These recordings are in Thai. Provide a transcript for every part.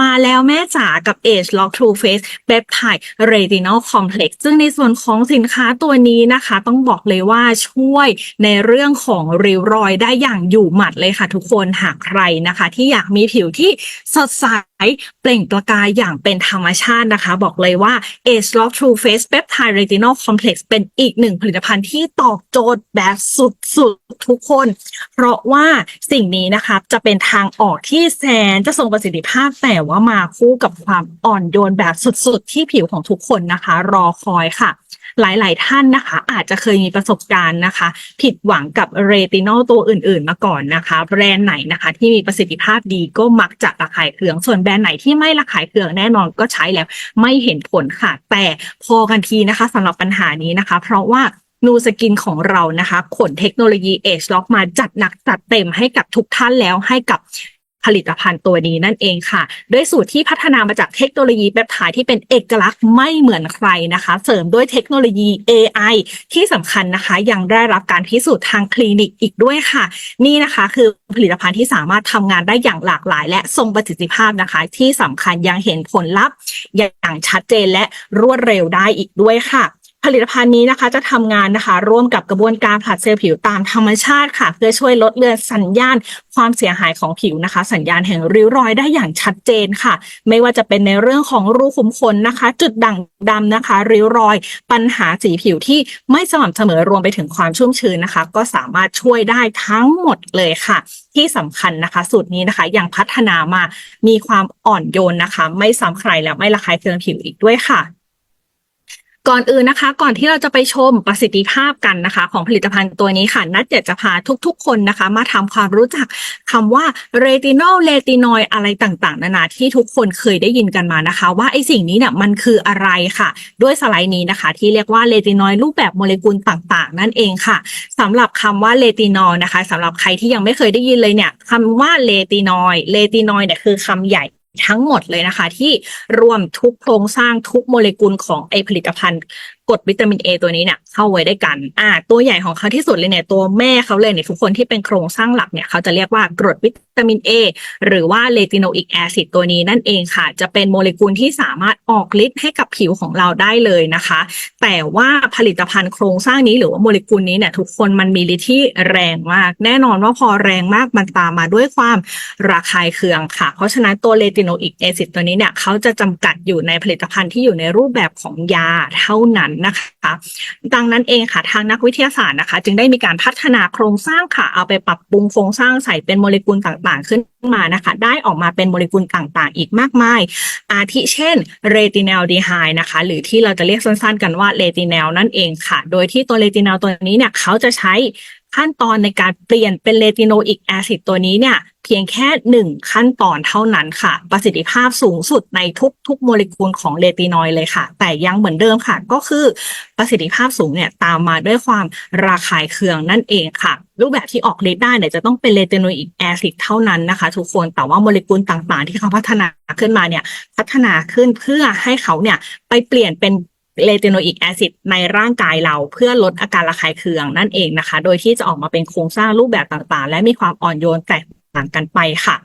มาแล้วแม่จ๋ากับ Age Lock True Face Peptide Retinol Complex ซึ่งในส่วนของสินค้าตัวนี้นะคะ ต้องบอกเลยว่าช่วยในเรื่องของริ้วรอยได้อย่างอยู่หมัดเลยค่ะทุกคนหากใครนะคะ ที่อยากมีผิวที่สดใส เปล่งประกายอย่างเป็นธรรมชาตินะคะ บอกเลยว่า Age Lock True Face Peptide Retinol Complex เป็นอีกหนึ่งผลิตภัณฑ์ที่ตอบโจทย์แบบสุดๆ ทุกคน เพราะว่าสิ่งนี้นะคะจะเป็นทางออกที่แสนจะทรงประสิทธิภาพแต่ว่ามาคู่กับความอ่อนโยนแบบสุดๆ ที่ผิวของทุกคนนะคะ รอคอยค่ะ หลาย ๆ ท่านนะคะ อาจจะเคยมีประสบการณ์นะคะ ผิดหวังกับเรตินอลตัวอื่น ๆ มาก่อนนะคะ แบรนด์ไหนนะคะ ที่มีประสิทธิภาพดีก็มักจะระคายเคือง ส่วนแบรนด์ไหนที่ไม่ระคายเคืองแน่นอนก็ใช้แล้ว ไม่เห็นผลค่ะ แต่พอกันทีนะคะสำหรับปัญหานี้นะคะ เพราะว่านูสกินของเรานะคะ ขนเทคโนโลยีเอชล็อกมาจัดหนักจัดเต็มให้กับทุกท่านแล้วให้กับ ผลิตภัณฑ์ตัวนี้นั่นเองค่ะ ด้วยสูตรที่พัฒนามาจากเทคโนโลยีแปปไทด์ที่เป็นเอกลักษณ์ไม่เหมือนใครนะคะ เสริมด้วยเทคโนโลยี AI ที่สำคัญนะคะ ยังได้รับการพิสูจน์ทางคลินิกอีกด้วยค่ะ นี่นะคะคือผลิตภัณฑ์ที่สามารถทำงานได้อย่างหลากหลาย และทรงประสิทธิภาพนะคะ ที่สำคัญยังเห็นผลลัพธ์อย่างชัดเจนและรวดเร็วได้อีกด้วยค่ะ ผลิตภัณฑ์นี้นะคะจะทำงานนะคะ ร่วมกับกระบวนการผลัดเซลล์ผิวตามธรรมชาติค่ะ เพื่อช่วยลดเลือนสัญญาณความเสียหายของผิวนะคะ สัญญาณแห่งริ้วรอยได้อย่างชัดเจนค่ะ ไม่ว่าจะเป็นในเรื่องของรูขุมขนนะคะ จุดด่างดำนะคะ ริ้วรอย ปัญหาสีผิวที่ไม่สม่ำเสมอรวมไปถึงความชุ่มชื้นนะคะ ก็สามารถช่วยได้ทั้งหมดเลยค่ะ ที่สำคัญนะคะ สูตรนี้นะคะยังพัฒนามามีความอ่อนโยนนะคะ ไม่ซ้ำใครและไม่ระคายเคืองผิวอีกด้วยค่ะ ก่อนอื่นนะคะ ก่อนที่เราจะไปชมประสิทธิภาพกันนะคะ ของผลิตภัณฑ์ตัวนี้ค่ะ นัดอยากจะพาทุกๆ คนนะคะ มาทำความรู้จักคำว่าเรตินอลเลตินอยอะไรต่างๆ นานาที่ทุกคนเคยได้ยินกันมานะคะ ว่าไอสิ่งนี้เนี่ยมันคืออะไรค่ะ ด้วยสไลด์นี้นะคะ ที่เรียกว่าเลตินอยรูปแบบโมเลกุลต่างๆ นั่นเองค่ะสำหรับคำว่าเลตินอลนะคะสำหรับใครที่ยังไม่เคยได้ยินเลยเนี่ยคำว่าเลตินอยเลตินอยเนี่ยคือคำใหญ่ ทั้งหมดเลยนะคะ ที่รวมทุกโครงสร้างทุกโมเลกุลของไอผลิตภัณฑ์ กรดวิตามิน A ตัวนี้เนี่ยเข้าไว้ได้กัน อ่า ตัวใหญ่ของเขาที่สุดเลยเนี่ยตัวแม่เขาเลยเนี่ยทุกคนที่เป็นโครงสร้างหลักเนี่ยเขาจะเรียกว่ากรดวิตามิน A หรือว่าเลติโนอิกแอซิดตัวนี้นั่นเองค่ะ จะเป็นโมเลกุลที่สามารถออกฤทธิ์ให้กับผิวของเราได้เลยนะคะ แต่ว่าผลิตภัณฑ์โครงสร้างนี้หรือว่าโมเลกุลนี้เนี่ยทุกคนมันมีฤทธิ์ที่แรงมาก แน่นอนว่าพอแรงมากมันตามมาด้วยความระคายเคืองค่ะ เพราะฉะนั้นตัวเลติโนอิกแอซิดตัวนี้เนี่ยเขาจะจำกัดอยู่ในผลิตภัณฑ์ที่อยู่ในรูปแบบของยาเท่านั้นนะคะดังนั้นเองค่ะทางนักวิทยาศาสตร์นะคะ จึงได้มีการพัฒนาโครงสร้างค่ะ เอาไปปรับปรุงโครงสร้างใส่เป็นโมเลกุลต่างๆ ขึ้นมานะคะ ได้ออกมาเป็นโมเลกุลต่างๆ อีกมากมาย อาทิเช่นเรตินอลดีไฮนะคะ หรือที่เราจะเรียกสั้นๆ กันว่าเรตินอลนั่นเองค่ะ โดยที่ตัวเรตินอลตัวนี้เนี่ยเขาจะใช้ ขั้นตอนในการเปลี่ยนเป็นเลติโนอิกแอซิดตัวนี้เนี่ยเพียงแค่หนึ่งขั้นตอนเท่านั้นค่ะ ประสิทธิภาพสูงสุดในทุกๆโมเลกุลของเลตินอยด์เลยค่ะ แต่ยังเหมือนเดิมค่ะ ก็คือประสิทธิภาพสูงเนี่ยตามมาด้วยความระคายเคืองนั่นเองค่ะ รูปแบบที่ออกฤทธิ์ได้เนี่ยจะต้องเป็นเลติโนอิกแอซิดเท่านั้นนะคะ ทุกคนแต่ว่าโมเลกุลต่างๆ ที่เขาพัฒนาขึ้นมาเนี่ยพัฒนาขึ้นเพื่อให้เขาเนี่ยไปเปลี่ยนเป็น เลติโนอิกแอซิดในร่างกายเราเพื่อลดอาการระคายเคืองนั่นเองนะคะ โดยที่จะออกมาเป็นโครงสร้างรูปแบบต่างๆ และมีความอ่อนโยนแตกต่างกันไปค่ะ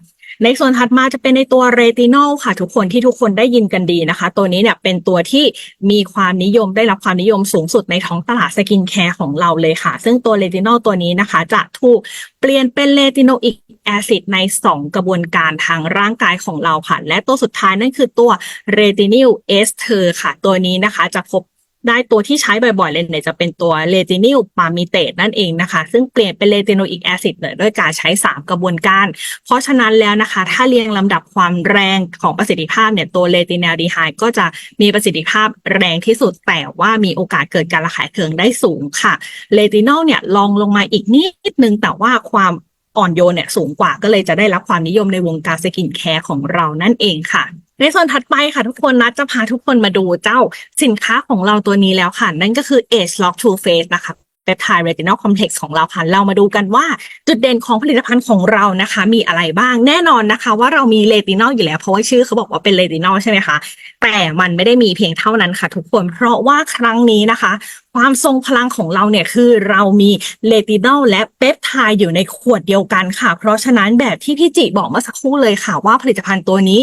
ในส่วนถัดมาจะเป็นในตัวเรตินอลค่ะ ทุกคนที่ทุกคนได้ยินกันดีนะคะ ตัวนี้เนี่ยเป็นตัวที่มีความนิยมได้รับความนิยมสูงสุดในท้องตลาดสกินแคร์ของเราเลยค่ะ ซึ่งตัวเรตินอลตัวนี้นะคะ จะถูกเปลี่ยนเป็นเลติโนอิก แอซิดใน 2 กระบวนการทางร่างกายของเราค่ะ และตัวสุดท้ายนั่นคือตัวเรตินิลเอสเทอร์ค่ะ ตัวนี้นะคะจะพบได้ตัวที่ใช้บ่อยๆเลยเนี่ยจะเป็นตัวเลตินิลปามิเตตนั่นเองนะคะ ซึ่งเปลี่ยนเป็นเลติโนอิกแอซิดเนี่ยด้วยการใช้ 3 กระบวนการ เพราะฉะนั้นแล้วนะคะ ถ้าเรียงลำดับความแรงของประสิทธิภาพเนี่ยตัวเลติน l ลดีไฮก็จะมีประสิทธิภาพแรงที่สุด แต่ว่ามีโอกาสเกิดการระคายเคืองได้สูงค่ะเลตินอลเนี่ยลองลงมาอีกนิดนึงแต่ว่าความ อ่อนโยนเนี่ยสูงกว่าก็เลยจะได้รับความนิยมในวงการสกินแคร์ของเรานั่นเองค่ะ ในส่วนถัดไปค่ะทุกคนนัดจะพาทุกคนมาดูเจ้าสินค้าของเราตัวนี้แล้วค่ะ นั่นก็คือ Age Lock True Face นะคะเปปไทด์เรตินอลคอมเพล็กซ์ของเราค่ะ เรามาดูกันว่าจุดเด่นของผลิตภัณฑ์ของเรานะคะ มีอะไรบ้างแน่นอนนะคะ ว่าเรามีเลตินอลอยู่แล้ว เพราะว่าชื่อเขาบอกว่าเป็นเลตินอลใช่ไหมคะ แต่มันไม่ได้มีเพียงเท่านั้นค่ะ ทุกคนเพราะว่าครั้งนี้นะคะ ความทรงพลังของเราเนี่ยคือเรามีเลตินอลและเปปไทด์อยู่ในขวดเดียวกันค่ะ เพราะฉะนั้นแบบที่พี่จิบอกเมื่อสักครู่เลยค่ะ ว่าผลิตภัณฑ์ตัวนี้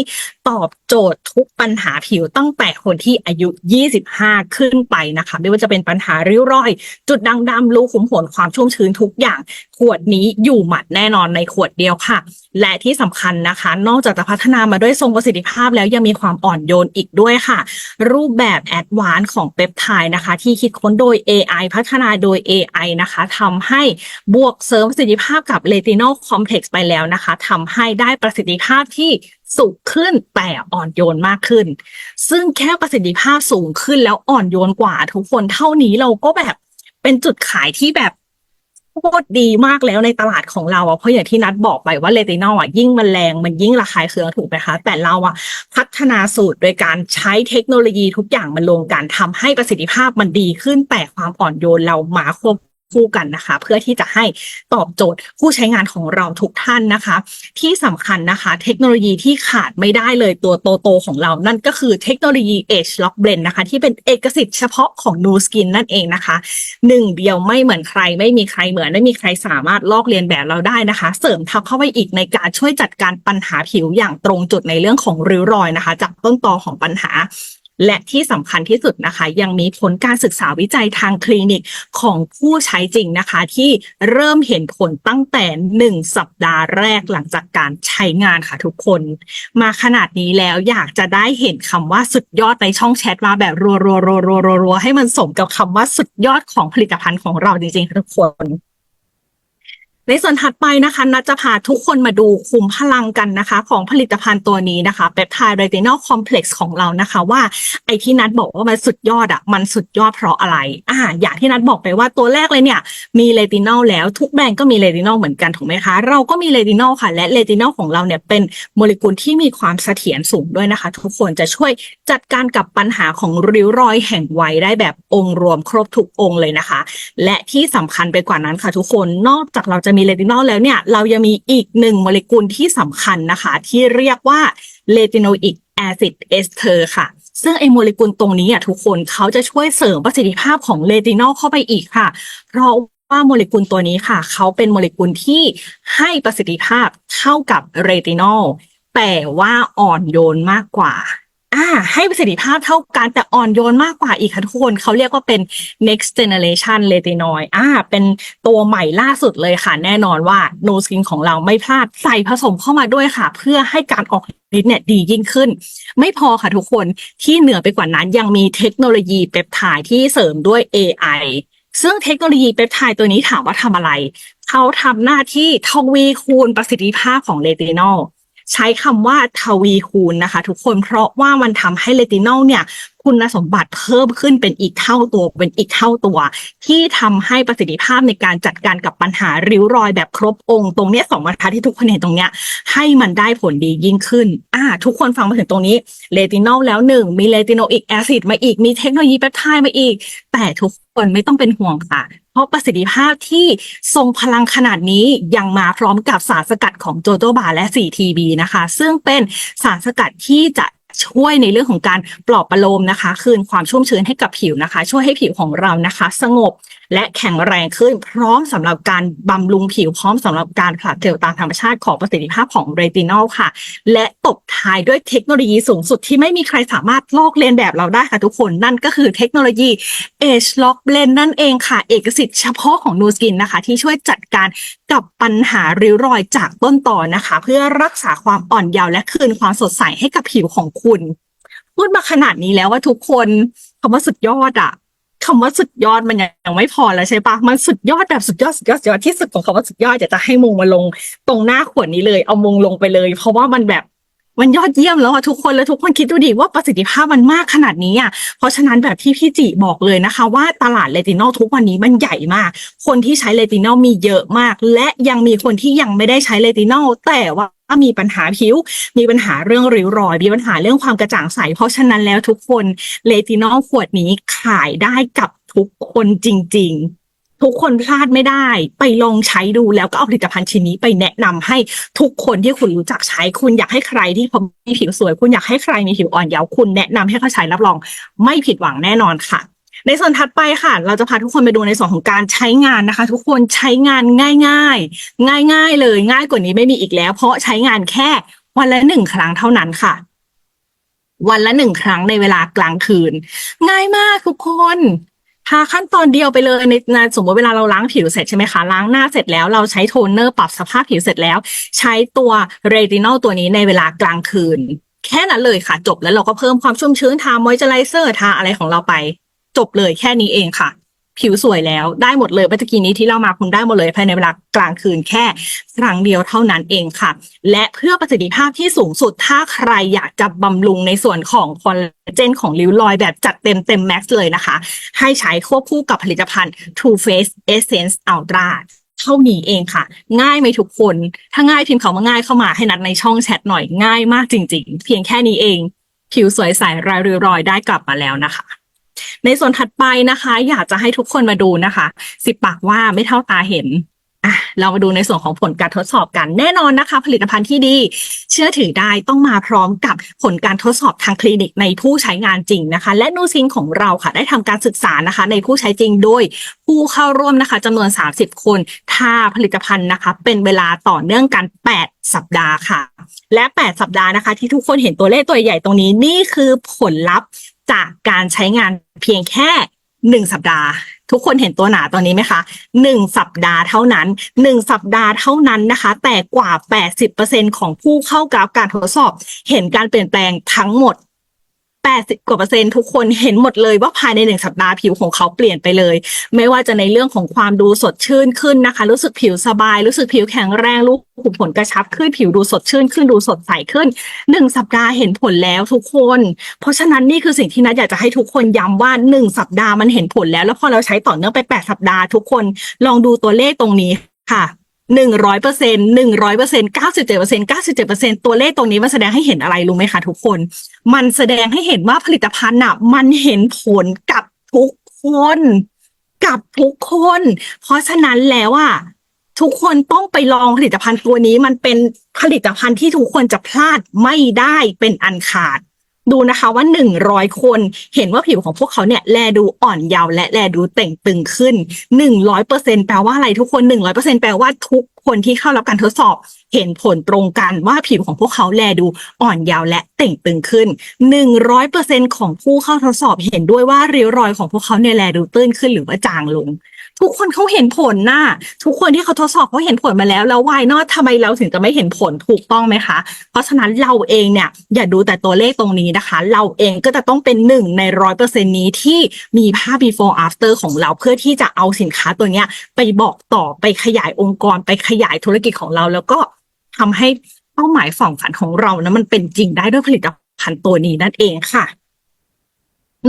ตอบโจทย์ทุกปัญหาผิวตั้งแต่คนที่อายุ 25 ขึ้นไปนะคะ ไม่ว่าจะเป็นปัญหาริ้วรอย จุดด่างดำรูขุมขนความชุ่มชื้นทุกอย่าง ขวดนี้อยู่หมัดแน่นอนในขวดเดียวค่ะ และที่สำคัญนะคะ นอกจากจะพัฒนามาด้วยทรงประสิทธิภาพแล้วยังมีความอ่อนโยนอีกด้วยค่ะ รูปแบบแอดวานซ์ของเปปไทด์นะคะ ที่คิดค้นโดย AI พัฒนาโดย AI นะคะทำให้บวกเสริมประสิทธิภาพกับเลตินอลคอมเพล็กซ์ไปแล้วนะคะทำให้ได้ประสิทธิภาพที่สูงขึ้นแต่อ่อนโยนมากขึ้น ซึ่งแค่ประสิทธิภาพสูงขึ้นแล้วอ่อนโยนกว่าทุกคนเท่านี้เราก็แบบเป็นจุดขายที่แบบ โคตรดีมากแล้วในตลาดของเราอะเพราะอย่างที่นัดบอกไปว่าเลตินอลอะยิ่งมันแรงมันยิ่งระคายเคืองถูกไหมคะ แต่เราอะพัฒนาสูตรโดยการใช้เทคโนโลยีทุกอย่างมันรวมกันทำให้ประสิทธิภาพมันดีขึ้นแต่ความอ่อนโยนเรามาควบ คู่กันนะคะ เพื่อที่จะให้ตอบโจทย์ผู้ใช้งานของเราทุกท่านนะคะ ที่สำคัญนะคะ เทคโนโลยีที่ขาดไม่ได้เลยตัวโตๆของเรา นั่นก็คือเทคโนโลยี Age Lock Blend นะคะ ที่เป็นเอกสิทธิ์เฉพาะของ Nu Skin นั่นเองนะคะหนึ่งเดียวไม่เหมือนใคร ไม่มีใครเหมือนไม่มีใครสามารถลอกเลียนแบบเราได้นะคะ เสริมทับเข้าไปอีกในการช่วยจัดการปัญหาผิวอย่างตรงจุดในเรื่องของริ้วรอยนะคะ จากต้นตอของปัญหา และที่สำคัญที่สุดนะคะ ยังมีผลการศึกษาวิจัยทางคลินิกของผู้ใช้จริงนะคะ ที่เริ่มเห็นผลตั้งแต่หนึ่งสัปดาห์แรกหลังจากการใช้งานค่ะทุกคน มาขนาดนี้แล้วอยากจะได้เห็นคำว่าสุดยอดในช่องแชทมาแบบรัวรัวรัวรัวรัวรัวให้มันสมกับคำว่าสุดยอดของผลิตภัณฑ์ของเราจริงๆทุกคน ในส่วนถัดไปนะคะนัดจะพาทุกคนมาดูคุมพลังกันนะคะ ของผลิตภัณฑ์ตัวนี้นะคะเปปไทด์เรตินอลคอมเพล็กซ์ของเรานะคะ ว่าไอที่นัดบอกว่ามันสุดยอดอะ่ะมันสุดยอดเพราะอะไรอ่าอย่างที่นัดบอกไปว่าตัวแรกเลยเนี่ย มีเลตินอลแล้วทุกแบรนด์ก็มีเลตินอลเหมือนกันถูกไหมคะ เราก็มีเลตินอลค่ะ และเลตินอลของเราเนี่ยเป็นโมเลกุลที่มีความเสถียรสูงด้วยนะคะ ทุกคนจะช่วยจัดการกับปัญหาของริ้วรอยแห่งวัยได้แบบองค์รวมครบทุกองค์เลยนะคะ และที่สำคัญไปกว่านั้นค่ะ ทุกคนนอกจากเราจะมีเลตินอลแล้วเนี่ยเรายังมีอีกหนึ่งโมเลกุลที่สำคัญนะคะ ที่เรียกว่าเลติโนอิกแอซิดเอสเทอร์ค่ะ ซึ่งไอโมเลกุลตรงนี้อะทุกคนเขาจะช่วยเสริมประสิทธิภาพของเลตินอลเข้าไปอีกค่ะ เพราะว่าโมเลกุลตัวนี้ค่ะ เขาเป็นโมเลกุลที่ให้ประสิทธิภาพเท่ากับเรตินอลแต่ว่าอ่อนโยนมากกว่า อ่าให้ประสิทธิภาพเท่ากันแต่อ่อนโยนมากกว่าอีกค่ะทุกคนเขาเรียกว่าเป็น next generation retinoid อ่า เป็นตัวใหม่ล่าสุดเลยค่ะ แน่นอนว่า No Skin ของเราไม่พลาดใส่ผสมเข้ามาด้วยค่ะ เพื่อให้การออกฤทธิ์เนี่ยดียิ่งขึ้น ไม่พอค่ะทุกคนที่เหนือไปกว่านั้นยังมีเทคโนโลยีเปปไทด์ที่เสริมด้วย AI ซึ่งเทคโนโลยีเปปไทด์ตัวนี้ถามว่าทำอะไร เขาทำหน้าที่ทวีคูณประสิทธิภาพของเรตินอล ใช้คำว่าทวีคูณนะคะ ทุกคนเพราะว่ามันทำให้เลตินอลเนี่ย คุณสมบัติเพิ่มขึ้นเป็นอีกเท่าตัวเป็นอีกเท่าตัว ที่ทำให้ประสิทธิภาพในการจัดการกับปัญหาริ้วรอยแบบครบองค์ตรงเนี้ยสองบรรทัดที่ทุกคนเห็นตรงเนี้ยให้มันได้ผลดียิ่งขึ้นอ่าทุกคนฟังมาถึงตรงนี้เลตินอลแล้วหนึ่งมีเลติโนอิกแอซิดมาอีกมีเทคโนโลยีเปปไทด์มาอีก แต่ทุกคนไม่ต้องเป็นห่วงค่ะเพราะประสิทธิภาพที่ทรงพลังขนาดนี้ยังมาพร้อมกับสารสกัดของโจโจบาและ 4TB นะคะ ซึ่งเป็นสารสกัดที่จะ ช่วยในเรื่องของการปลอบประโลมนะคะ คืนความชุ่มชื้นให้กับผิวนะคะ ช่วยให้ผิวของเรานะคะ สงบและแข็งแรงขึ้น พร้อมสำหรับการบำรุงผิวพร้อมสำหรับการผลัดเซลล์ตามธรรมชาติของประสิทธิภาพของเรตินอลค่ะ และตบท้ายด้วยเทคโนโลยีสูงสุดที่ไม่มีใครสามารถลอกเลียนแบบเราได้ค่ะทุกคน นั่นก็คือเทคโนโลยี Age Lock Blend นั่นเองค่ะ เอกสิทธิ์เฉพาะของ Nu Skin นะคะ ที่ช่วยจัดการ กับปัญหาริ้วรอยจากต้นตอนะคะ เพื่อรักษาความอ่อนเยาว์และคืนความสดใสให้กับผิวของคุณ พูดมาขนาดนี้แล้วว่าทุกคนคำว่าสุดยอดอะคำว่าสุดยอดมันยังไม่พอแล้วใช่ปะมันสุดยอดแบบสุดยอดสุดยอดสุดยอดที่สุดของคำว่าสุดยอดอยากจะให้มงมาลงตรงหน้าขวดนี้เลย เอามงลงไปเลย เพราะว่ามันแบบ มันยอดเยี่ยมแล้วอะทุกคนแล้วทุกคนคิดดูดิว่าประสิทธิภาพมันมากขนาดนี้อะเพราะฉะนั้นแบบที่พี่จิบอกเลยนะคะ ว่าตลาดเลตินอลทุกวันนี้มันใหญ่มาก คนที่ใช้เลตินอลมีเยอะมาก และยังมีคนที่ยังไม่ได้ใช้เลตินอลแต่ว่ามีปัญหาผิว มีปัญหาเรื่องริ้วรอย มีปัญหาเรื่องความกระจ่างใส เพราะฉะนั้นแล้วทุกคนเลตินอลขวดนี้ขายได้กับทุกคนจริง ๆ ทุกคนพลาดไม่ได้ ไปลองใช้ดูแล้วก็เอาผลิตภัณฑ์ชิ้นนี้ไปแนะนำให้ทุกคนที่คุณรู้จักใช้ คุณอยากให้ใครที่เขามีผิวสวย คุณอยากให้ใครมีผิวอ่อนเยาว์คุณแนะนำให้เขาใช้รับรอง ไม่ผิดหวังแน่นอนค่ะ ในส่วนถัดไปค่ะ เราจะพาทุกคนไปดูในส่วนของการใช้งานนะคะ ทุกคนใช้งานง่ายๆง่ายๆเลย ง่ายกว่านี้ไม่มีอีกแล้ว เพราะใช้งานแค่วันละหนึ่งครั้งเท่านั้นค่ะวันละหนึ่งครั้งในเวลากลางคืน ง่ายมากทุกคน ทาขั้นตอนเดียวไปเลยในในสมมติเวลาเราล้างผิวเสร็จใช่ไหมคะล้างหน้าเสร็จแล้วเราใช้โทนเนอร์ปรับสภาพผิวเสร็จแล้ว ใช้ตัวเรตินอลตัวนี้ในเวลากลางคืน แค่นั้นเลยค่ะ จบแล้วเราก็เพิ่มความชุ่มชื้นทามอยเจอไรเซอร์ทาอะไรของเราไป จบเลยแค่นี้เองค่ะ ผิวสวยแล้วได้หมดเลยเมื่อกี้นี้ที่เรามาคุณได้หมดเลยภายในเวลากลางคืนแค่ครั้งเดียวเท่านั้นเองค่ะ และเพื่อประสิทธิภาพที่สูงสุดถ้าใครอยากจะบำรุงในส่วนของคอลลาเจนของริ้วรอยแบบจัดเต็มเต็มแม็กซ์เลยนะคะ ให้ใช้ควบคู่กับผลิตภัณฑ์ True Face Essence Ultra เท่านี้เองค่ะ ง่ายไหมทุกคน ถ้าง่ายพิมพ์คำว่าง่ายเข้ามาให้นัดในช่องแชทหน่อยง่ายมากจริง ๆ เพียงแค่นี้เอง ผิวสวยใสรายริ้วรอยได้กลับมาแล้วนะคะ ในส่วนถัดไปนะคะ อยากจะให้ทุกคนมาดูนะคะสิบปากว่าไม่เท่าตาเห็นอะเรามาดูในส่วนของผลการทดสอบกันแน่นอนนะคะ ผลิตภัณฑ์ที่ดี เชื่อถือได้ต้องมาพร้อมกับผลการทดสอบทางคลินิกในผู้ใช้งานจริงนะคะ และนูซิงของเราค่ะ ได้ทำการศึกษานะคะ ในผู้ใช้จริงโดยผู้เข้าร่วมนะคะจำนวน 30 คน ถ้าผลิตภัณฑ์นะคะ เป็นเวลาต่อเนื่องกัน 8 สัปดาห์ค่ะ และ 8 สัปดาห์นะคะ ที่ทุกคนเห็นตัวเลขตัวใหญ่ตรงนี้นี่คือผลลัพธ์ จากการใช้งานเพียงแค่หนึ่งสัปดาห์ ทุกคนเห็นตัวหนาตัวนี้ไหมคะหนึ่งสัปดาห์เท่านั้นหนึ่งสัปดาห์เท่านั้นนะคะ แต่กว่า 80%ของผู้เข้ากราฟการทดสอบ เห็นการเปลี่ยนแปลงทั้งหมด 80 กว่าเปอร์เซ็นต์ทุกคนเห็นหมดเลยว่าภายในหนึ่งสัปดาห์ผิวของเขาเปลี่ยนไปเลย ไม่ว่าจะในเรื่องของความดูสดชื่นขึ้นนะคะ รู้สึกผิวสบาย รู้สึกผิวแข็งแรงรูขุมขนกระชับขึ้นผิวดูสดชื่นขึ้นดูสดใสขึ้นหนึ่งสัปดาห์เห็นผลแล้วทุกคน เพราะฉะนั้นนี่คือสิ่งที่นัดอยากจะให้ทุกคนย้ำว่าหนึ่งสัปดาห์มันเห็นผลแล้ว แล้วพอเราใช้ต่อเนื่องไปแปดสัปดาห์ทุกคนลองดูตัวเลขตรงนี้ค่ะ หนึ่งร้อยเปอร์เซ็นหนึ่งร้อยเปอร์เซ็นเก้าสิบเจ็ดเปอร์เซ็นเก้าสิบเจ็ดเปอร์เซ็นตัวเลขตรงนี้มันแสดงให้เห็นอะไรรู้ไหมคะทุกคน มันแสดงให้เห็นว่าผลิตภัณฑ์น่ะมันเห็นผลกับทุกคนกับทุกคน เพราะฉะนั้นแล้วอะทุกคนต้องไปลองผลิตภัณฑ์ตัวนี้มันเป็นผลิตภัณฑ์ที่ทุกคนจะพลาดไม่ได้เป็นอันขาด ดูนะคะว่าหนึ่งร้อยคนเห็นว่าผิวของพวกเขาเนี่ยแลดูอ่อนเยาว์และแลดูเต่งตึงขึ้นหนึ่งร้อยเปอร์เซ็นแปลว่าอะไรทุกคนหนึ่งร้อยเปอร์เซ็นแปลว่าทุกคนที่เข้ารับการทดสอบ เห็นผลตรงกันว่าผิวของพวกเขาแลดูอ่อนเยาว์และเต่งตึงขึ้นหนึ่งร้อยเปอร์เซ็นของผู้เข้าทดสอบเห็นด้วยว่าริ้วรอยของพวกเขาเนี่ยแลดูตื้นขึ้นหรือว่าจางลง ทุกคนเขาเห็นผลน่ะทุกคนที่เขาทดสอบเขาเห็นผลมาแล้ว แล้ววายนอตทำไมเราถึงจะไม่เห็นผลถูกต้องไหมคะ เพราะฉะนั้นเราเองเนี่ยอย่าดูแต่ตัวเลขตรงนี้นะคะ เราเองก็จะต้องเป็นหนึ่งในร้อยเปอร์เซ็นนี้ที่มีภาพ before after ของเราเพื่อที่จะเอาสินค้าตัวเนี้ย ไปบอกต่อไปขยายองค์กร ไปขยายธุรกิจของเรา แล้วก็ทำให้เป้าหมายฝั่งฝันของเรานะมันเป็นจริงได้ด้วยผลิตภัณฑ์ตัวนี้นั่นเองค่ะ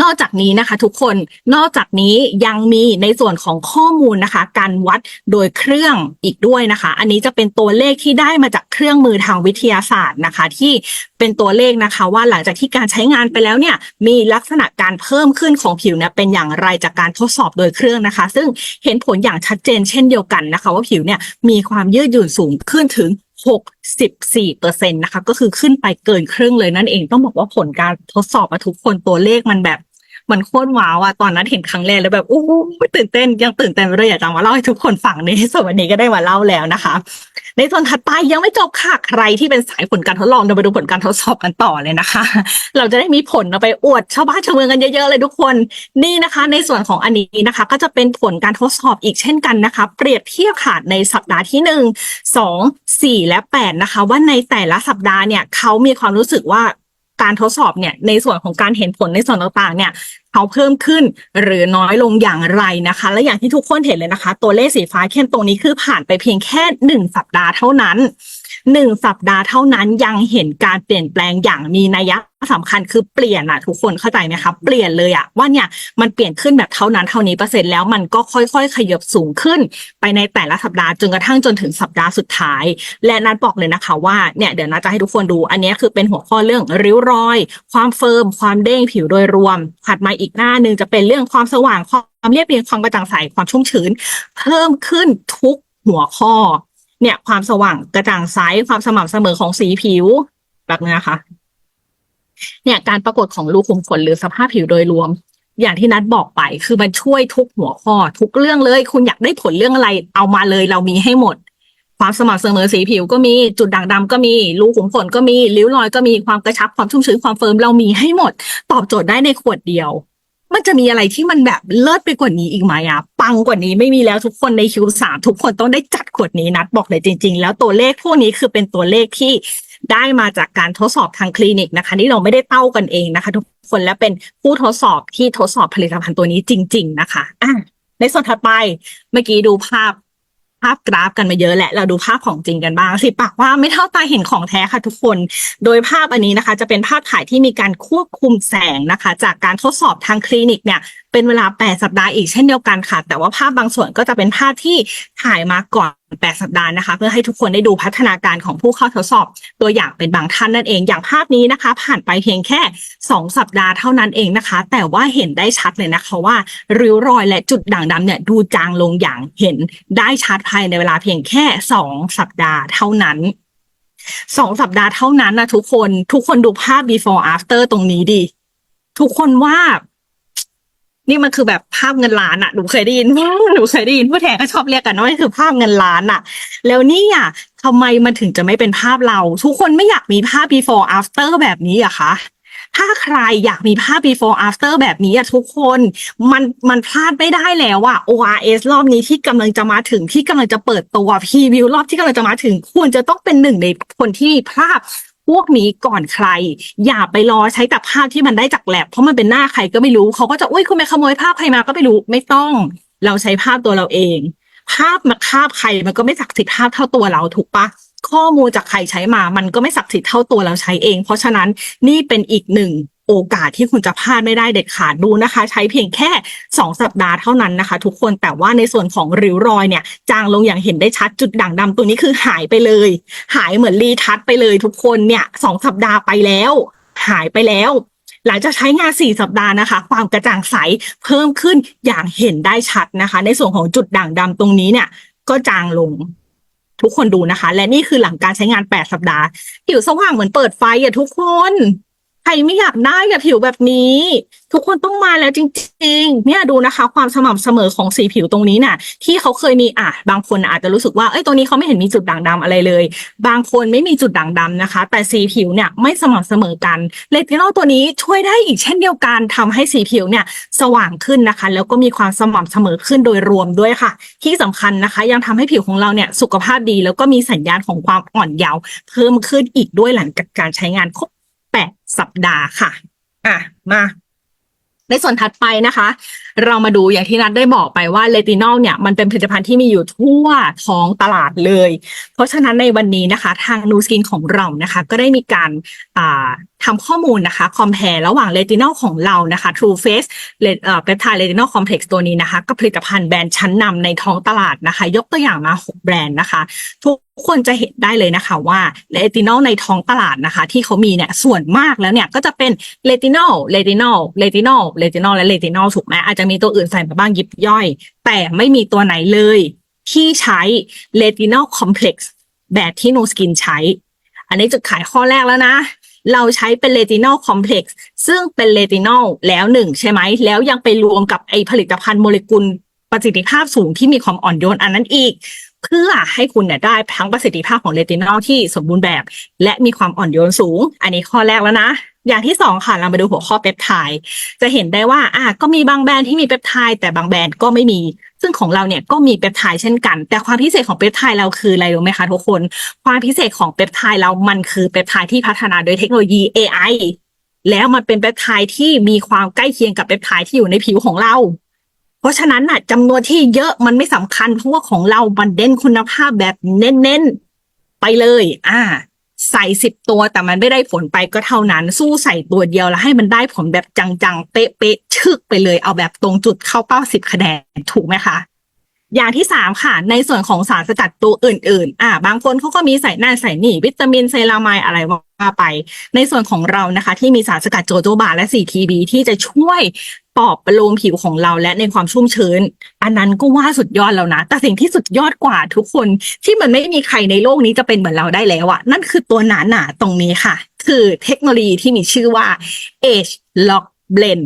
นอกจากนี้นะคะทุกคนนอกจากนี้ยังมีในส่วนของข้อมูลนะคะ การวัดโดยเครื่องอีกด้วยนะคะ อันนี้จะเป็นตัวเลขที่ได้มาจากเครื่องมือทางวิทยาศาสตร์นะคะ ที่เป็นตัวเลขนะคะ ว่าหลังจากที่การใช้งานไปแล้วเนี่ยมีลักษณะการเพิ่มขึ้นของผิวเนี่ยเป็นอย่างไรจากการทดสอบโดยเครื่องนะคะ ซึ่งเห็นผลอย่างชัดเจนเช่นเดียวกันนะคะ ว่าผิวเนี่ยมีความยืดหยุ่นสูงขึ้นถึง 64เปอร์เซ็นต์นะคะ ก็คือขึ้นไปเกินครึ่งเลยนั่นเองต้องบอกว่าผลการทดสอบมาทุกคนตัวเลขมันแบบมันโคตรว้าวอะตอนนั้นเห็นครั้งแรกแล้วแบบอู้ตื่นเต้นยังตื่นเต้นเลยอยากจะมาเล่าให้ทุกคนฟังในส่วันนี้ก็ได้มาเล่าแล้วนะคะ ในส่วนถัดไปยังไม่จบค่ะ ใครที่เป็นสายผลการทดลองเราไปดูผลการทดสอบกันต่อเลยนะคะ เราจะได้มีผลเอาไปอวดชาวบ้านชาวเมืองกันเยอะๆเลยทุกคน นี่นะคะ ในส่วนของอันนี้นะคะ ก็จะเป็นผลการทดสอบอีกเช่นกันนะคะ เปรียบเทียบค่ะในสัปดาห์ที่หนึ่งสองสี่และแปดนะคะ ว่าในแต่ละสัปดาห์เนี่ยเขามีความรู้สึกว่า การทดสอบเนี่ยในส่วนของการเห็นผลในส่วนต่างๆ เนี่ยเขาเพิ่มขึ้นหรือน้อยลงอย่างไรนะคะ และอย่างที่ทุกคนเห็นเลยนะคะ ตัวเลขสีฟ้าเข้มตรงนี้คือผ่านไปเพียงแค่หนึ่งสัปดาห์เท่านั้น หนึ่งสัปดาห์เท่านั้นยังเห็นการเปลี่ยนแปลงอย่างมีนัยสำคัญคือเปลี่ยนอะทุกคนเข้าใจไหมคะเปลี่ยนเลยอะว่าเนี่ยมันเปลี่ยนขึ้นแบบเท่านั้นเท่านี้เปอร์เซ็นต์แล้วมันก็ค่อยๆ ขยับสูงขึ้น ไปในแต่ละสัปดาห์จนกระทั่งจนถึงสัปดาห์สุดท้าย และนัดบอกเลยนะคะว่าเนี่ยเดี๋ยวนัดจะให้ทุกคนดู อันนี้คือเป็นหัวข้อเรื่องริ้วรอย ความเฟิร์ม ความเด้งผิวโดยรวมถัดมาอีกหน้าหนึ่งจะเป็นเรื่องความสว่างความเรียบเรียงความกระจ่างใสความชุ่มชื้น เพิ่มขึ้นทุกหัวข้อ เนี่ย ความสว่างกระจ่างใสความสม่ำเสมอของสีผิวแบบนี้นะคะ เนี่ยการปรากฏของรูขุมขนหรือสภาพผิวโดยรวม อย่างที่นัดบอกไป คือมันช่วยทุกหัวข้อ ทุกเรื่องเลย คุณอยากได้ผลเรื่องอะไร เอามาเลยเรามีให้หมด ความสม่ำเสมอสีผิวก็มีจุดด่างดำก็มีรูขุมขนก็มีริ้วรอยก็มีความกระชับความชุ่มชื้นความเฟิร์มเรามีให้หมด ตอบโจทย์ได้ในขวดเดียว มันจะมีอะไรที่มันแบบเลิศไปกว่านี้อีกไหมอะปังกว่านี้ไม่มีแล้วทุกคนในคิวสามทุกคนต้องได้จัดขวดนี้นัดบอกเลยจริง ๆ แล้วตัวเลขพวกนี้คือเป็นตัวเลขที่ได้มาจากการทดสอบทางคลินิกนะคะ นี่เราไม่ได้เต้ากันเองนะคะ ทุกคนและเป็นผู้ทดสอบที่ทดสอบผลิตภัณฑ์ตัวนี้จริง ๆ นะคะอะในส่วนถัดไปเมื่อกี้ดูภาพ ภาพกราฟกันมาเยอะแหละ เราดูภาพของจริงกันบ้างสิปากว่าไม่เท่าตาเห็นของแท้ค่ะทุกคน โดยภาพอันนี้นะคะ จะเป็นภาพถ่ายที่มีการควบคุมแสงนะคะ จากการทดสอบทางคลินิกเนี่ยเป็นเวลา 8 สัปดาห์อีกเช่นเดียวกันค่ะ แต่ว่าภาพบางส่วนก็จะเป็นภาพที่ถ่ายมาก่อน 8 สัปดาห์นะคะ เพื่อให้ทุกคนได้ดูพัฒนาการของผู้เข้าทดสอบ ตัวอย่างเป็นบางท่านนั่นเองอย่างภาพนี้นะคะ ผ่านไปเพียงแค่ 2 สัปดาห์เท่านั้นเองนะคะ แต่ว่าเห็นได้ชัดเลยนะคะว่าริ้วรอยและจุดด่างดำเนี่ยดูจางลงอย่างเห็นได้ชัดภายในเวลาเพียงแค่ 2 สัปดาห์เท่านั้นสองสัปดาห์เท่านั้นนะทุกคนทุกคนดูภาพ before after ตรงนี้ดิทุกคนว่า นี่มันคือแบบภาพเงินล้านอะหนูเคยได้ยินหนูเคยได้ยินผู้แทนก็ชอบเรียกกันว่ามันคือภาพเงินล้านอะแล้วนี่อะทำไมมันถึงจะไม่เป็นภาพเรา ทุกคนไม่อยากมีภาพ before after แบบนี้อะคะถ้าใครอยากมีภาพ before after แบบนี้อะทุกคนมันมันพลาดไม่ได้แล้วอะ ORS รอบนี้ที่กำลังจะมาถึงที่กำลังจะเปิดตัวพรีวิวรอบที่กำลังจะมาถึงควรจะต้องเป็นหนึ่งในคนที่มีภาพ พวกนี้ก่อนใคร อย่าไปรอใช้แต่ภาพที่มันได้จากแลบเพราะมันเป็นหน้าใครก็ไม่รู้เขาก็จะอุ้ยคุณไปขโมยภาพใครมาก็ไม่รู้ไม่ต้อง เราใช้ภาพตัวเราเอง ภาพมาภาพใครมันก็ไม่ศักดิ์สิทธิ์ภาพเท่าตัวเราถูกปะข้อมูลจากใครใช้มา มันก็ไม่ศักดิ์สิทธิ์เท่าตัวเราใช้เอง เพราะฉะนั้นนี่เป็นอีกหนึ่ง โอกาสที่คุณจะพลาดไม่ได้เด็ดขาดดูนะคะ ใช้เพียงแค่สองสัปดาห์เท่านั้นนะคะ ทุกคนแต่ว่าในส่วนของริ้วรอยเนี่ยจางลงอย่างเห็นได้ชัดจุดด่างดำตัวนี้คือหายไปเลย หายเหมือนรีทัชไปเลย ทุกคนเนี่ยสองสัปดาห์ไปแล้ว หายไปแล้วหลังจากใช้งานสี่สัปดาห์นะคะ ความกระจ่างใสเพิ่มขึ้นอย่างเห็นได้ชัดนะคะ ในส่วนของจุดด่างดำตรงนี้เนี่ย ก็จางลง ทุกคนดูนะคะ และนี่คือหลังการใช้งาน 8 สัปดาห์ ผิวสว่างเหมือนเปิดไฟอะทุกคน ใครไม่อยากได้กับผิวแบบนี้ ทุกคนต้องมาแล้วจริง ๆ เนี่ยดูนะคะ ความสม่ำเสมอของสีผิวตรงนี้น่ะ ที่เขาเคยมีอะบางคนอาจจะรู้สึกว่าเอ้ยตรงนี้เขาไม่เห็นมีจุดด่างดำอะไรเลย บางคนไม่มีจุดด่างดำนะคะ แต่สีผิวเนี่ยไม่สม่ำเสมอกันเลตินอลตัวนี้ช่วยได้อีกเช่นเดียวกันทำให้สีผิวเนี่ยสว่างขึ้นนะคะ แล้วก็มีความสม่ำเสมอขึ้นโดยรวมด้วยค่ะ ที่สำคัญนะคะ ยังทำให้ผิวของเราเนี่ยสุขภาพดี แล้วก็มีสัญญาณของความอ่อนเยาว์เพิ่มขึ้นอีกด้วยหลังจากการใช้งานครบ แปดสัปดาห์ค่ะ อะ มาในส่วนถัดไปนะคะ เรามาดูอย่างที่นัดได้บอกไปว่าเลตินอลเนี่ยมันเป็นผลิตภัณฑ์ที่มีอยู่ทั่วท้องตลาดเลย เพราะฉะนั้นในวันนี้นะคะ ทางนูสกินของเรานะคะ ก็ได้มีการอ่า ทำข้อมูลนะคะ คอมเพลระหว่างเลตินอลของเรานะคะ True Face เปปไทด์เลตินอลคอมเพล็กซ์ตัวนี้นะคะกับผลิตภัณฑ์แบรนด์ชั้นนำในท้องตลาดนะคะ ยกตัวอย่างมา 6 แบรนด์นะคะ ทุกคนจะเห็นได้เลยนะคะว่าเลตินอลในท้องตลาดนะคะ ที่เขามีเนี่ยส่วนมากแล้วเนี่ยก็จะเป็นเลตินอลเลตินอลเลตินอลเลตินอลและเลตินอลถูกไหมอาจจะมีตัวอื่นใส่มาบ้างยิบย่อย แต่ไม่มีตัวไหนเลยที่ใช้เลตินอลคอมเพล็กซ์แบบที่โนสกินใช้ อันนี้จุดขายข้อแรกแล้วนะ เราใช้เป็นเลตินอลคอมเพล็กซ์ซึ่งเป็นเลตินอลแล้วหนึ่งใช่ไหม แล้วยังไปรวมกับไอผลิตภัณฑ์โมเลกุลประสิทธิภาพสูงที่มีความอ่อนโยนอันนั้นอีก เพื่อให้คุณเนี่ยได้ทั้งประสิทธิภาพของเลตินอลที่สมบูรณ์แบบ และมีความอ่อนโยนสูง อันนี้ข้อแรกแล้วนะ อย่างที่สองค่ะเรามาดูหัวข้อเปปไทด์จะเห็นได้ว่าอะก็มีบางแบรนด์ที่มีเปปไทด์แต่บางแบรนด์ก็ไม่มี ซึ่งของเราเนี่ยก็มีเปปไทด์เช่นกัน แต่ความพิเศษของเปปไทด์เราคืออะไรรู้ไหมคะทุกคน ความพิเศษของเปปไทด์เรามันคือเปปไทด์ที่พัฒนาโดยเทคโนโลยี AI แล้วมันเป็นเปปไทด์ที่มีความใกล้เคียงกับเปปไทด์ที่อยู่ในผิวของเรา เพราะฉะนั้นน่ะจำนวนที่เยอะมันไม่สำคัญเพราะว่าของเรามันเด่นคุณภาพแบบเน้นๆไปเลย อ่า ใส่สิบตัวแต่มันไม่ได้ผลไปก็เท่านั้น สู้ใส่ตัวเดียวแล้วให้มันได้ผลแบบจังๆ เป๊ะๆชึกไปเลยเอาแบบตรงจุดเข้าเป้าสิบคะแนนถูกไหมคะ อย่างที่สามค่ะ ในส่วนของสารสกัดตัวอื่น ๆ อ่า บางคนเขาก็มีใส่นั่นใส่นี่ วิตามินเซรามายอะไรว่าไป ในส่วนของเรานะคะ ที่มีสารสกัดโจโจบาและ 4TB ที่จะช่วยปอบประโลมผิวของเราและในความชุ่มชื้น อันนั้นก็ว่าสุดยอดแล้วนะ แต่สิ่งที่สุดยอดกว่าทุกคนที่มันไม่มีใครในโลกนี้จะเป็นเหมือนเราได้แล้วอะนั่นคือตัวนั้นน่ะตรงนี้ค่ะ คือเทคโนโลยีที่มีชื่อว่า Age Lock Blend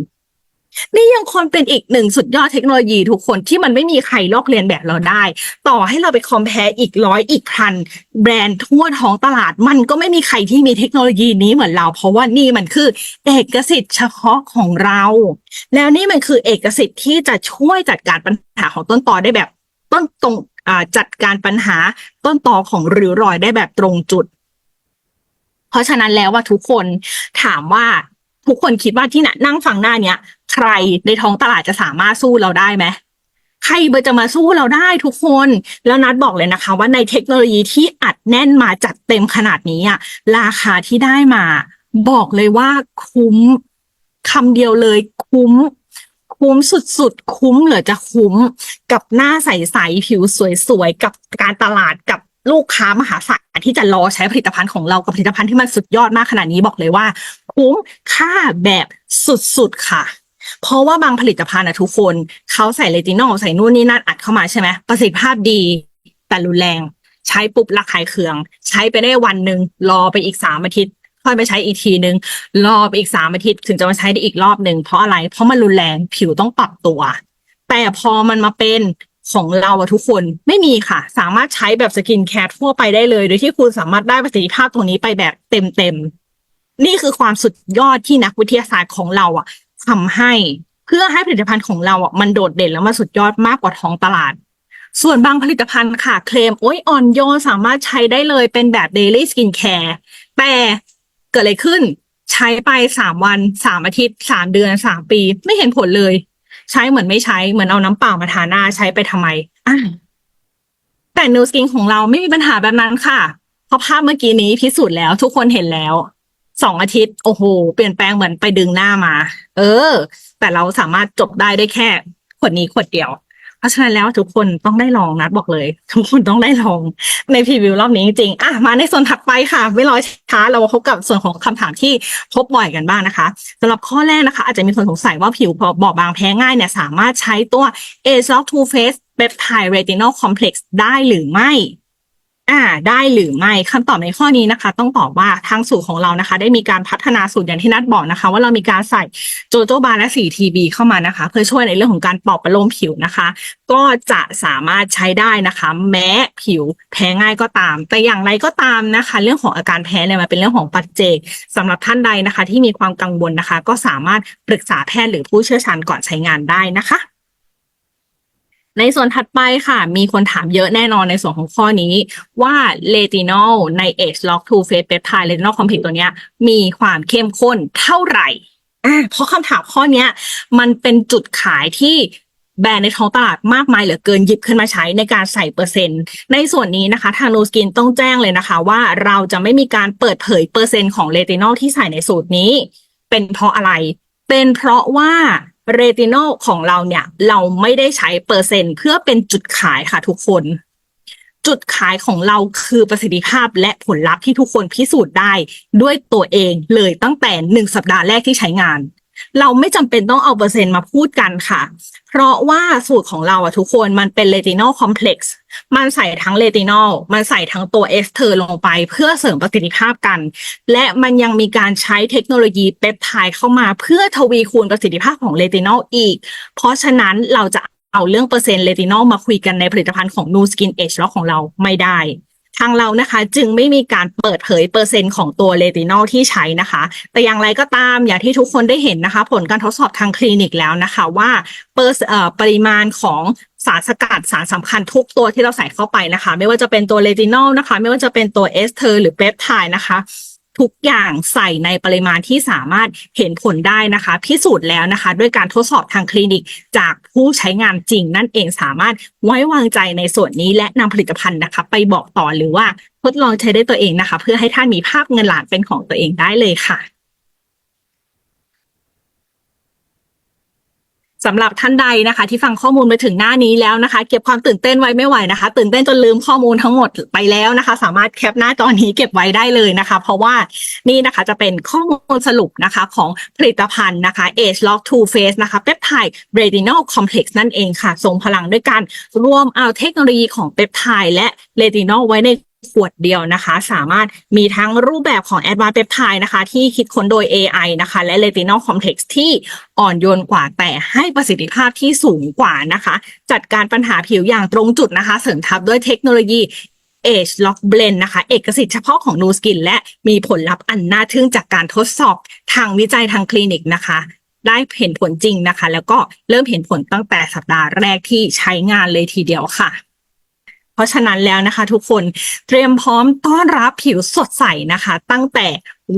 นี่ยังคงเป็นอีกหนึ่งสุดยอดเทคโนโลยีทุกคนที่มันไม่มีใครลอกเลียนแบบเราได้ ต่อให้เราไปคอมเพลอีกร้อยอีกพันแบรนด์ทั่วท้องตลาด มันก็ไม่มีใครที่มีเทคโนโลยีนี้เหมือนเรา เพราะว่านี่มันคือเอกสิทธิ์เฉพาะของเรา แล้วนี่มันคือเอกสิทธิ์ที่จะช่วยจัดการปัญหาของต้นตอได้แบบ ต้นตรงจัดการปัญหาต้นตอของริ้วรอยได้แบบตรงจุด เพราะฉะนั้นแล้วว่าทุกคนถามว่า ทุกคนคิดว่าที่น่ะนั่งฟังหน้าเนี้ย ใครในท้องตลาดจะสามารถสู้เราได้ไหมใครเบอร์จะมาสู้เราได้ทุกคน แล้วนัดบอกเลยนะคะ ว่าในเทคโนโลยีที่อัดแน่นมาจัดเต็มขนาดนี้อะราคาที่ได้มา บอกเลยว่าคุ้มคำเดียวเลยคุ้ม คุ้มสุดๆ คุ้มเหลือจะคุ้มกับหน้าใสๆผิวสวยๆ กับการตลาดกับลูกค้ามหาศาลที่จะรอใช้ผลิตภัณฑ์ของเรากับผลิตภัณฑ์ที่มันสุดยอดมากขนาดนี้บอกเลยว่า คุ้มค่าแบบสุดๆค่ะ เพราะว่าบางผลิตภัณฑ์อะทุกคนเขาใส่เลตินอลใส่นู่นนี่นั่นอัดเข้ามาใช่ไหมประสิทธิภาพดีแต่รุนแรง ใช้ปุ๊บระคายเคือง ใช้ไปได้วันหนึ่งรอไปอีกสามอาทิตย์ค่อยไปใช้อีกทีหนึ่งรอไปอีกสามอาทิตย์ถึงจะมาใช้ได้อีกรอบหนึ่งเพราะอะไรเพราะมันรุนแรงผิวต้องปรับตัว แต่พอมันมาเป็นของเราอะทุกคนไม่มีค่ะ สามารถใช้แบบสกินแคร์ทั่วไปได้เลย โดยที่คุณสามารถได้ประสิทธิภาพตรงนี้ไปแบบเต็มๆ นี่คือความสุดยอดที่นักวิทยาศาสตร์ของเราอะทำให้เพื่อให้ผลิตภัณฑ์ของเราอะมันโดดเด่นแล้วมันสุดยอดมากกว่าท้องตลาด ส่วนบางผลิตภัณฑ์ค่ะเคลมโอ้ยอ่อนโยนสามารถใช้ได้เลยเป็นแบบ daily skin care แต่เกิดอะไรขึ้น ใช้ไปสามวันสามอาทิตย์สามเดือนสามปี ไม่เห็นผลเลย ใช้เหมือนไม่ใช้เหมือนเอาน้ำเปล่ามาทาหน้าใช้ไปทำไมอะแต่ New Skin ของเราไม่มีปัญหาแบบนั้นค่ะเพราะภาพเมื่อกี้นี้พิสูจน์แล้วทุกคนเห็นแล้ว สองอาทิตย์โอ้โหเปลี่ยนแปลงเหมือนไปดึงหน้ามา เออ แต่เราสามารถจบได้ได้แค่ขวดนี้ขวดเดียว เพราะฉะนั้นแล้วทุกคนต้องได้ลองนัดบอกเลย ทุกคนต้องได้ลองในพรีวิวรอบนี้จริงๆอะมาในส่วนถัดไปค่ะ ไม่รอช้าเราพบกับส่วนของคำถามที่พบบ่อยกันบ้างนะคะสำหรับข้อแรกนะคะ อาจจะมีคนสงสัยว่าผิวบอบบางแพ้ง่ายเนี่ยสามารถใช้ตัว a z o c Too Face Peptide Retinol Complex ได้หรือไม่ อ่าได้หรือไม่คำตอบในข้อนี้นะคะ ต้องตอบว่าทางสูตรของเรานะคะ ได้มีการพัฒนาสูตรอย่างที่นัดบอกนะคะ ว่าเรามีการใส่โจโจบาและ 4TB เข้ามานะคะ เพื่อช่วยในเรื่องของการปอบประโลมผิวนะคะ ก็จะสามารถใช้ได้นะคะ แม้ผิวแพ้ง่ายก็ตาม แต่อย่างไรก็ตามนะคะ เรื่องของอาการแพ้เนี่ยมันเป็นเรื่องของปัจเจกสำหรับท่านใดนะคะ ที่มีความกังวลนะคะ ก็สามารถปรึกษาแพทย์หรือผู้เชี่ยวชาญก่อนใช้งานได้นะคะ ในส่วนถัดไปค่ะ มีคนถามเยอะแน่นอนในส่วนของข้อนี้ว่าเลตินอลใน Age Lock 2 Face Peptide Retinol Complex ตัวเนี้ย มีความเข้มข้นเท่าไหร่อ่าเพราะคำถามข้อนี้มันเป็นจุดขายที่แบรนด์ในท้องตลาดมากมายเหลือเกินหยิบขึ้นมาใช้ในการใส่เปอร์เซ็นต์ ในส่วนนี้นะคะทางนูสกินต้องแจ้งเลยนะคะ ว่าเราจะไม่มีการเปิดเผยเปอร์เซ็นต์ของเลตินอลที่ใส่ในสูตรนี้ เป็นเพราะอะไร เป็นเพราะว่า เรตินอลของเราเนี่ย เราไม่ได้ใช้เปอร์เซ็นต์เพื่อเป็นจุดขายค่ะทุกคน จุดขายของเราคือประสิทธิภาพและผลลัพธ์ที่ทุกคนพิสูจน์ได้ด้วยตัวเองเลยตั้งแต่หนึ่งสัปดาห์แรกที่ใช้งาน เราไม่จำเป็นต้องเอาเปอร์เซ็นต์มาพูดกันค่ะ เพราะว่าสูตรของเราอะทุกคนมันเป็นเลตินอลคอมเพล็กซ์มันใส่ทั้งเลตินอลมันใส่ทั้งตัวเอสเทอร์ลงไปเพื่อเสริมประสิทธิภาพกัน และมันยังมีการใช้เทคโนโลยีเปปไทด์เข้ามาเพื่อทวีคูณประสิทธิภาพของเลตินอลอีก เพราะฉะนั้นเราจะเอาเรื่องเปอร์เซ็นต์เลตินอลมาคุยกันในผลิตภัณฑ์ของ Nu Skin Age Lock ของเราไม่ได้ ทางเรานะคะจึงไม่มีการเปิดเผยเปอร์เซ็นต์ของตัวเลตินอลที่ใช้นะคะ แต่อย่างไรก็ตามอย่างที่ทุกคนได้เห็นนะคะ ผลการทดสอบทางคลินิกแล้วนะคะว่าเปอร์เออปริมาณของสารสกัดสารสำคัญทุกตัวที่เราใส่เข้าไปนะคะ ไม่ว่าจะเป็นตัวเลตินอลนะคะ ไม่ว่าจะเป็นตัวเอสเทอร์หรือเปปไทด์นะคะ ทุกอย่างใส่ในปริมาณที่สามารถเห็นผลได้นะคะ พิสูจน์แล้วนะคะ ด้วยการทดสอบทางคลินิกจากผู้ใช้งานจริง นั่นเองสามารถไว้วางใจในส่วนนี้และนำผลิตภัณฑ์นะคะ ไปบอกต่อหรือว่าทดลองใช้ได้ตัวเองนะคะ เพื่อให้ท่านมีภาพเงินหลานเป็นของตัวเองได้เลยค่ะ สำหรับท่านใดนะคะ ที่ฟังข้อมูลมาถึงหน้านี้แล้วนะคะ เก็บความตื่นเต้นไว้ไม่ไหวนะคะ ตื่นเต้นจนลืมข้อมูลทั้งหมดไปแล้วนะคะ สามารถแคปหน้าจอนี้เก็บไว้ได้เลยนะคะ เพราะว่านี่นะคะจะเป็นข้อมูลสรุปนะคะของผลิตภัณฑ์นะคะ Age Lock Two Face นะคะ Peptide Retinol Complex นั่นเองค่ะทรงพลังด้วยการรวมเอาเทคโนโลยีของเปปไทด์และเรตินอลไว้ใน ขวดเดียวนะคะ สามารถมีทั้งรูปแบบของ Advanced Peptide นะคะ ที่คิดค้นโดย AI นะคะ และ Retinol Complex ที่อ่อนโยนกว่าแต่ให้ประสิทธิภาพที่สูงกว่านะคะ จัดการปัญหาผิวอย่างตรงจุดนะคะ เสริมทับด้วยเทคโนโลยี Age Lock Blend นะคะ เอกสิทธิ์เฉพาะของ Nu Skin และมีผลลัพธ์อันน่าทึ่งจากการทดสอบทางวิจัยทางคลินิกนะคะได้เห็นผลจริงนะคะ แล้วก็เริ่มเห็นผลตั้งแต่สัปดาห์แรกที่ใช้งานเลยทีเดียวค่ะ เพราะฉะนั้นแล้วนะคะ ทุกคนเตรียมพร้อมต้อนรับผิวสดใสนะคะ ตั้งแต่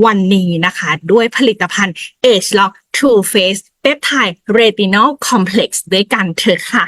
วันนี้นะคะ ด้วยผลิตภัณฑ์ Age Lock True Face Peptide Retinol Complex ด้วยกันเถอะค่ะ